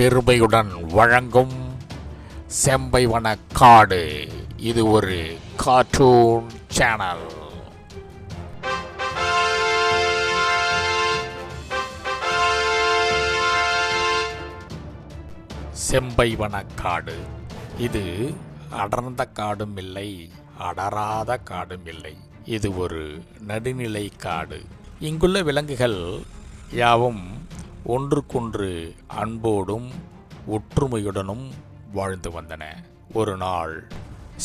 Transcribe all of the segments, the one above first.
பெருமையுடன் வழங்கும் செம்பைவன காடு. இது ஒரு கார்ட்டூன் சேனல். செம்பைவன காடு. இது அடர்ந்த காடும் இல்லை அடராத காடும் இல்லை. இது ஒரு நடுநிலை காடு. இங்குள்ள விலங்குகள் யாவும் ஒன்றுக்கொன்று அன்போடும் ஒற்றுமையுடனும் வாழ்ந்து வந்தன. ஒரு நாள்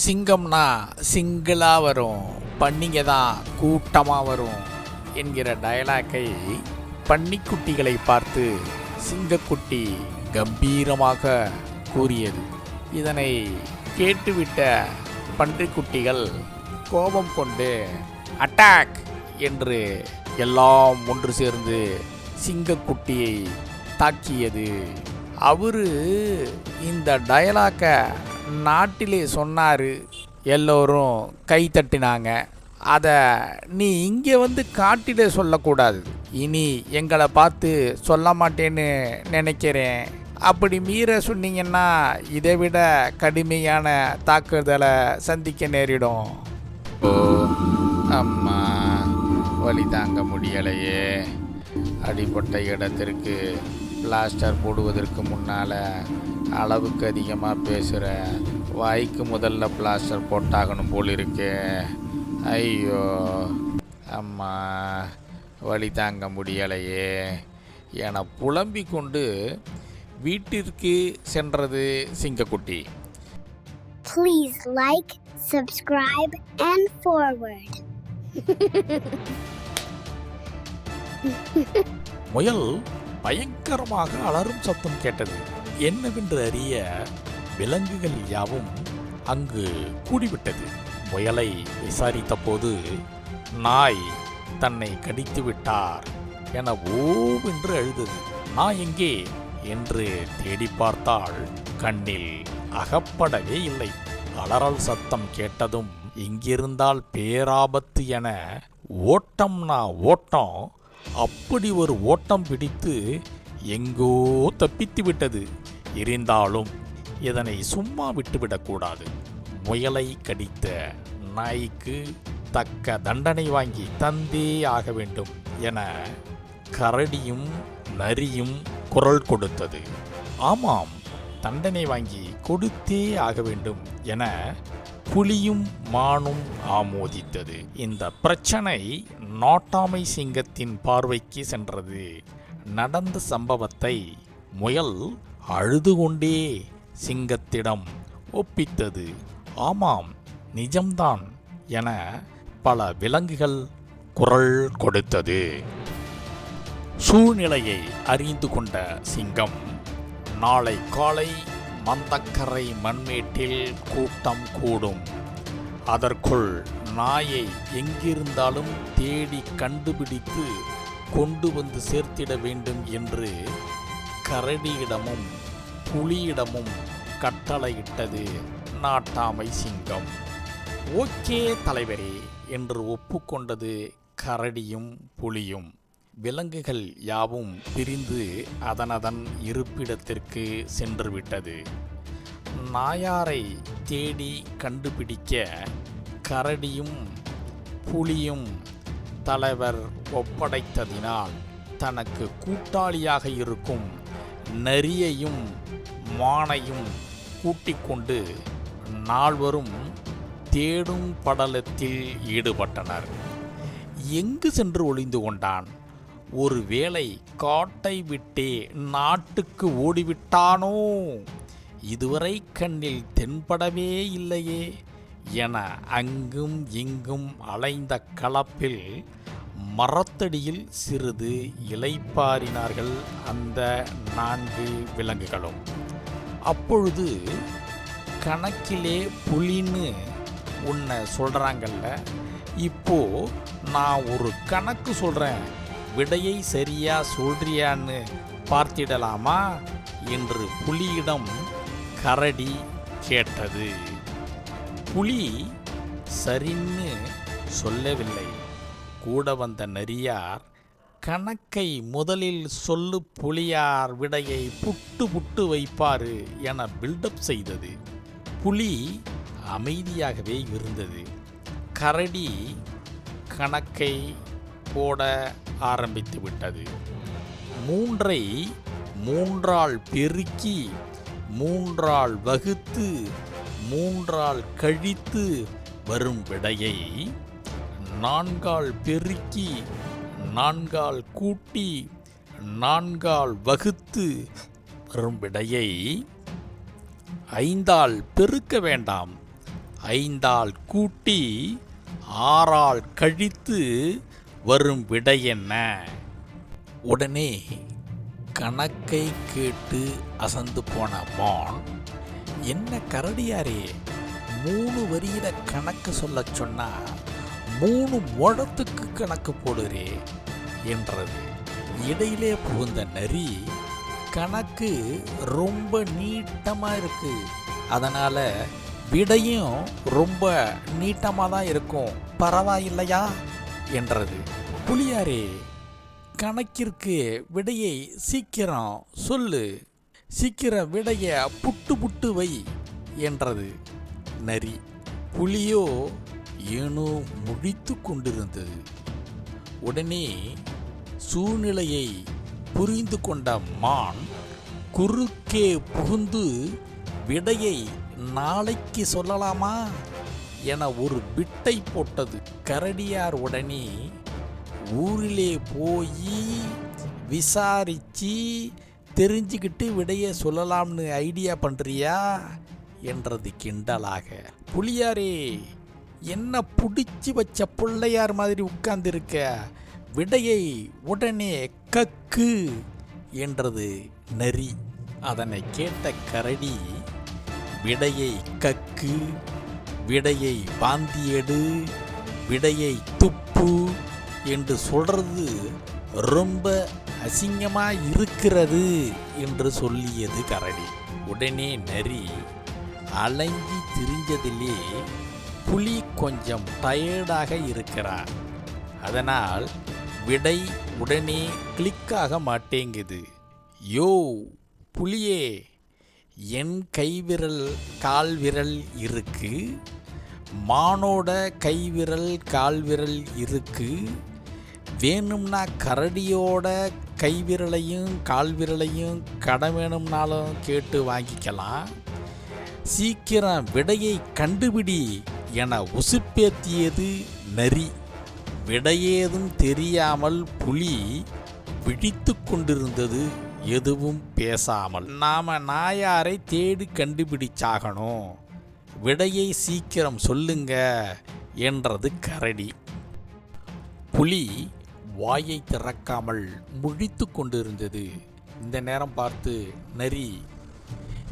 சிங்கம்னா சிங்கிளாக வரும் பன்னிங்க தான் கூட்டமாக வரும் என்கிற டயலாக்கை பன்னிக்குட்டிகளை பார்த்து சிங்கக்குட்டி கம்பீரமாக கூறியது. இதனை கேட்டுவிட்ட பன்றிக்குட்டிகள் கோபம் கொண்டு அட்டாக்! என்று எல்லாம் ஒன்று சேர்ந்து சிங்கக்குட்டியை தாக்கியது. அவரு இந்த டயலாக்கை நாட்டிலே சொன்னார். எல்லோரும் கை தட்டினாங்க. அதை நீ இங்கே வந்து காட்டிலே சொல்லக்கூடாது. இனி எங்களை பார்த்து சொல்ல மாட்டேன்னு நினைக்கிறேன். அப்படி மீற சொன்னீங்கன்னா இதை விட கடுமையான தாக்குதலை சந்திக்க நேரிடும். ஓ அம்மா வழி தாங்க முடியலையே. அடிப்பட்ட இடத்திற்கு பிளாஸ்டர் போடுவதற்கு முன்னால் அளவுக்கு அதிகமாக பேசுகிற வாய்க்கு முதல்ல பிளாஸ்டர் போட்டாகணும் போல் இருக்கே. ஐயோ அம்மா வழி தாங்க முடியலையே. என புலம்பி கொண்டு வீட்டிற்கு சென்றது சிங்கக்குட்டி. Please like, subscribe, and forward. முயல் பயங்கரமாக அலறும் சத்தம் கேட்டது. என்னவென்று அறிய விலங்குகள் யாவும் அங்கு கூடிவிட்டது. முயலை விசாரித்த போது நாய் தன்னை கடித்து விட்டார் என ஓவென்று அழுதது. நான் எங்கே? என்று தேடி பார்த்தால் கண்ணில் அகப்படவே இல்லை. அலறல் சத்தம் கேட்டதும் இங்கிருந்தால் பேராபத்து என ஓட்டம்னா ஓட்டம் அப்படி ஒரு ஓட்டம் பிடித்து எங்கோ தப்பித்து விட்டது. இருந்தாலும் இதனை சும்மா விட்டுவிடக்கூடாது. முயலை கடித்த நாய்க்கு தக்க தண்டனை வாங்கி தந்தே ஆக வேண்டும் என கரடியும் நரியும் குரல் கொடுத்தது. ஆமாம் தண்டனை வாங்கி கொடுத்தே ஆக வேண்டும் என புலியும் மானும் ஆமோதித்தது. இந்த பிரச்சனை நாட்டாமை சிங்கத்தின் பார்வைக்கு சென்றது. நடந்த சம்பவத்தை முயல் அழுது கொண்டே சிங்கத்திடம் ஒப்பித்தது. ஆமாம் நிஜம்தான் என பல விலங்குகள் குரல் கொடுத்தது. சூழ்நிலையை அறிந்து கொண்ட சிங்கம் நாளை காலை மந்தக்கரை மண்மேட்டில் கூட்டம் கூடும். அதற்குள் நாயை எங்கிருந்தாலும் தேடி கண்டுபிடித்து கொண்டு வந்து சேர்த்திட வேண்டும் என்று கரடியிடமும் புலியிடமும் கட்டளையிட்டது நாட்டாமை சிங்கம். ஓகே தலைவரே என்று ஒப்புக்கொண்டது கரடியும் புலியும். விலங்குகள் யாவும் பிரிந்து அதனதன் இருப்பிடத்திற்கு சென்றுவிட்டது. நாயாரை தேடி கண்டுபிடிக்க கரடியும் புலியும் தலைவர் ஒப்படைத்ததினால் தனக்கு கூட்டாளியாக இருக்கும் நரியையும் மானையும் கூட்டிக் கொண்டு நால்வரும் தேடும் படலத்தில் ஈடுபட்டனர். எங்கு சென்று ஒளிந்து கொண்டான்? ஒருவேளை காட்டை விட்டே நாட்டுக்கு ஓடிவிட்டானோ? இதுவரை கண்ணில் தென்படவே இல்லையே. என அங்கும் இங்கும் அலைந்த கலப்பில் மரத்தடியில் சிறிது இலைப்பாரினார்கள் அந்த நான்கு விலங்குகளும். அப்பொழுது கணக்கிலே புலின்னு உன்னை சொல்கிறாங்கல்ல இப்போ நான் ஒரு கணக்கு சொல்கிறேன் விடையை சரியா சொல்றியான்னு பார்த்திடலாமா? என்று புலியிடம் கரடி கேட்டது. புலி சரின்னு சொல்லவில்லை. கூட வந்த நரியார் கணக்கை முதலில் சொல்லு புலியார் விடையை புட்டு புட்டு வைப்பாரு என பில்டப் செய்தது. புலி அமைதியாகவே இருந்தது. கரடி கணக்கை போட ஆரம்பித்து விட்டது. மூன்றை மூன்றால் பெருக்கி மூன்றால் வகுத்து மூன்றால் கழித்து வரும் விடையை நான்கால் பெருக்கி நான்கால் கூட்டி நான்கால் வகுத்து வரும் விடையை ஐந்தால் பெருக்க வேண்டாம். ஐந்தால் கூட்டி ஆறால் கழித்து வரும் விடை என்ன? உடனே கணக்கை கேட்டு அசந்து போன மான் என்ன கரடியாரே மூணு வரியில கணக்கு சொல்ல சொன்னா மூணு முழத்துக்கு கணக்கு போடுறே என்றது. இடையிலே புகுந்த நரி கணக்கு ரொம்ப நீட்டமாக இருக்கு. அதனால விடையும் ரொம்ப நீட்டமாக தான் இருக்கும். பரவாயில்லையா? என்றது. புலியாரே கணக்கிற்கு விடையை சீக்கிரம் சொல்லு. சீக்கிரம் விடைய புட்டு புட்டு வை என்றது. நரி புலியோ ஏனோ முழித்து கொண்டிருந்தது. உடனே சூழ்நிலையை புரிந்து கொண்ட மான் குறுக்கே புகுந்து விடையை நாளைக்கு சொல்லலாமா? என ஒரு பிட்டை போட்டது. கரடியார் உடனே ஊரிலே போய் விசாரிச்சு தெரிஞ்சுக்கிட்டு விடைய சொல்லலாம்னு ஐடியா பண்ணுறியா என்றது கிண்டலாக. புலியாரே என்ன பிடிச்சி வச்ச பிள்ளையார் மாதிரி உட்கார்ந்திருக்க? விடையை உடனே கக்கு என்றது நரி அதனை கேட்ட கரடி விடையை கக்கு விடையை பாந்தியெடு விடையை துப்பு என்று சொல்றது ரொம்ப அசிங்கமா இருக்கிறது என்று சொல்லியது கரடி. உடனே நரி அலங்கி திரிஞ்சதிலே புலி கொஞ்சம் டயர்டாக இருக்கிறார் அதனால் விடை உடனே கிளிக்காக மாட்டேங்குது. யோ புலியே என் கைவிரல் கால்விரல் இருக்கு. மானோட கைவிரல் கால்விரல் இருக்கு. வேணும்னா கரடியோட கைவிரலையும் கால்விரலையும் கடை வேணும்னாலும் கேட்டு வாங்கிக்கலாம். சீக்கிரம் விடையை கண்டுபிடி என உசுப்பேத்தியது நரி. விடையேதும் தெரியாமல் புலி விழித்து கொண்டிருந்தது எதுவும் பேசாமல். நாம் நாயாரை தேடி கண்டுபிடிச்சாகணும். விடையை சீக்கிரம் சொல்லுங்க என்றது கரடி. புலி வாயை திறக்காமல் முழித்து கொண்டிருந்தது. இந்த நேரம் பார்த்து நரி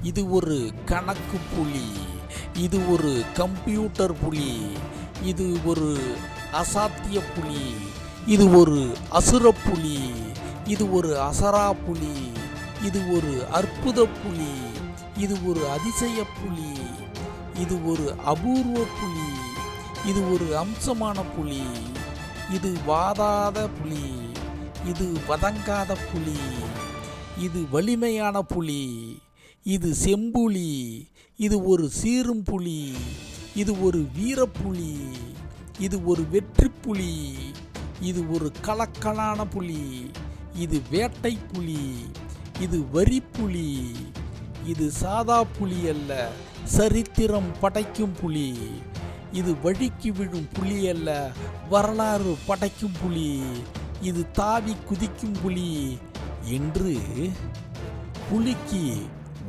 இது ஒரு கணக்கு புலி இது ஒரு கம்ப்யூட்டர் புலி இது ஒரு அசாத்திய புலி இது ஒரு அசுர புலி இது ஒரு அசரா புலி இது ஒரு அற்புத புலி இது ஒரு அதிசய புலி இது ஒரு அபூர்வ புலி இது ஒரு அம்சமான புலி. இது வாதாத புலி இது வதங்காத புலி இது வலிமையான புலி இது செம்புலி இது ஒரு சீரும் புலி இது ஒரு வீரப்புலி இது ஒரு வெற்றி புலி இது ஒரு கலக்கலான புலி இது வேட்டை புலி இது வரி புலி இது சாதா புலி அல்ல சரித்திரம் படைக்கும் புலி. இது வழிக்கு விழும் புலி அல்ல வரலாறு படைக்கும் புலி இது தாவி குதிக்கும் புலி என்று புலிக்கு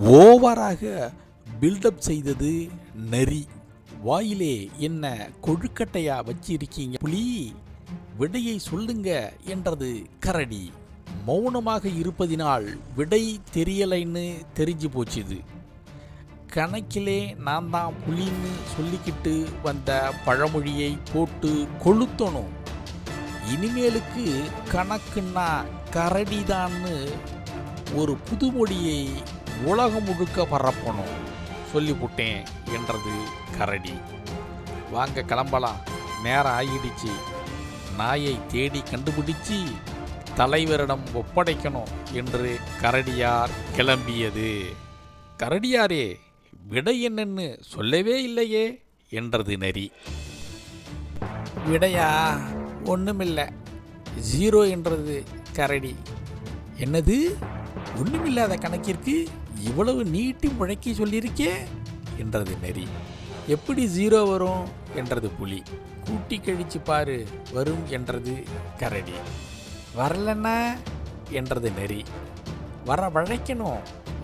ஓவராக பில்டப் செய்தது நரி. வாயிலே என்ன கொழுக்கட்டையா வச்சிருக்கீங்க புலி? விடையை சொல்லுங்க என்றது கரடி. மௌனமாக இருப்பதினால் விடை தெரியலைன்னு தெரிஞ்சு போச்சுது. கணக்கிலே நான் தான் புலின்னு சொல்லிக்கிட்டு வந்த பழமொழியை போட்டு கொளுத்தணும். இனிமேலுக்கு கணக்குன்னா கரடிதான்னு ஒரு புதுமொழியை உலகம் முழுக்க பரப்பணும். சொல்லிவிட்டேன் என்றது கரடி. வாங்க கிளம்பலாம். நேரம் ஆகிடுச்சு. நாயை தேடி கண்டுபிடிச்சி தலைவரிடம் ஒப்படைக்கணும் என்று கரடியார் கிளம்பியது. கரடியாரே! விடை என்னன்னு சொல்லவே இல்லையே என்றது நரி விடையா? ஒன்றுமில்லை ஜீரோ என்றது கரடி. என்னது? ஒன்றுமில்லாத கணக்கிற்கு இவ்வளவு நீட்டி முழக்கி சொல்லியிருக்கே? என்றது நரி எப்படி ஜீரோ வரும்? என்றது புலி. கூட்டி கழிச்சு பாரு வரும் என்றது கரடி. வரலன்னா என்றது நரி வரவழைக்கணும்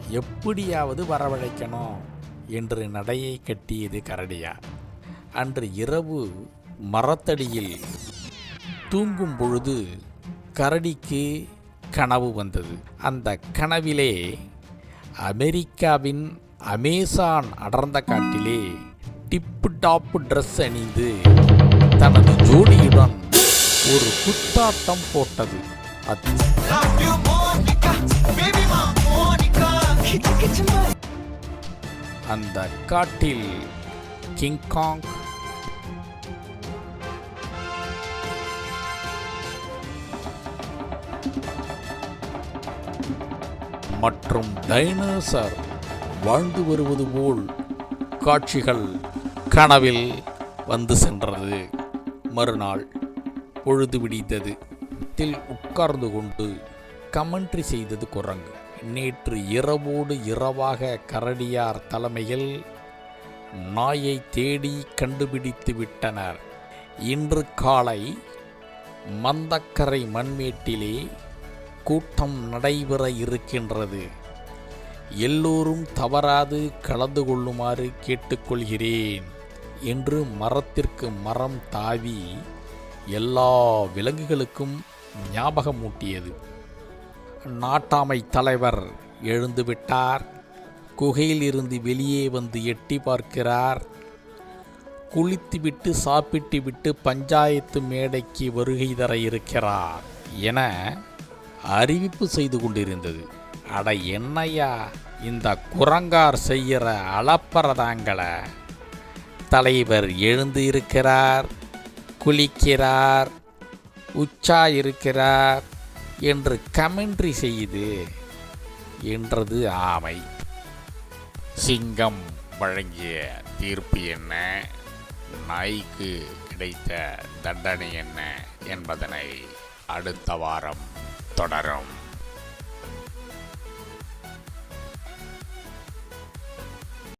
எப்படியாவது வரவழைக்கணும் என்று நடையை கட்டியது கரடியா. அன்று இரவு மரத்தடியில் தூங்கும் பொழுது கரடிக்கு கனவு வந்தது. அந்த கனவிலே அமெரிக்காவின் அமேசான் அடர்ந்த காட்டிலே டிப்பு டாப்பு ட்ரெஸ் அணிந்து தனது ஜோடியுடன் ஒரு குத்தாட்டம் போட்டது. அது அந்த காட்டில். கிங்காங் மற்றும் டைனோசர் வாழ்ந்து வருவது போல் காட்சிகள் கனவில் வந்து சென்றது. மறுநாள் பொழுது விடித்தது தில் உட்கார்ந்து கொண்டு கமெண்ட்ரி செய்தது குரங்கு. நேற்று இரவோடு இரவாக கரடியார் தலைமையில் நாயை தேடி கண்டுபிடித்து விட்டனர். இன்று காலை மந்தக்கரை மண்மேட்டிலே கூட்டம் நடைபெற இருக்கின்றது. எல்லோரும் தவறாது கலந்து கொள்ளுமாறு கேட்டுக்கொள்கிறேன் என்று மரத்திற்கு மரம் தாவி எல்லா விலங்குகளுக்கும் ஞாபகமூட்டியது. நாட்டாமை தலைவர் எழுந்துவிட்டார். குகையில் இருந்து வெளியே வந்து எட்டி பார்க்கிறார். குளித்துவிட்டு சாப்பிட்டு விட்டு பஞ்சாயத்து மேடைக்கு வருகை தர இருக்கிறார் என அறிவிப்பு செய்து கொண்டிருந்தது. அட என்னையா இந்த குரங்கார் செய்கிற அளப்பறதாங்கள. தலைவர் எழுந்து இருக்கிறார் குளிக்கிறார் உச்சா இருக்கிறார். என்று கமெண்ட்ரி செய்து என்றது ஆமை. சிங்கம் வழங்கிய தீர்ப்பு என்ன? நாய்க்கு கிடைத்த தண்டனை என்ன என்பதனை அடுத்த வாரம் தொடரும்.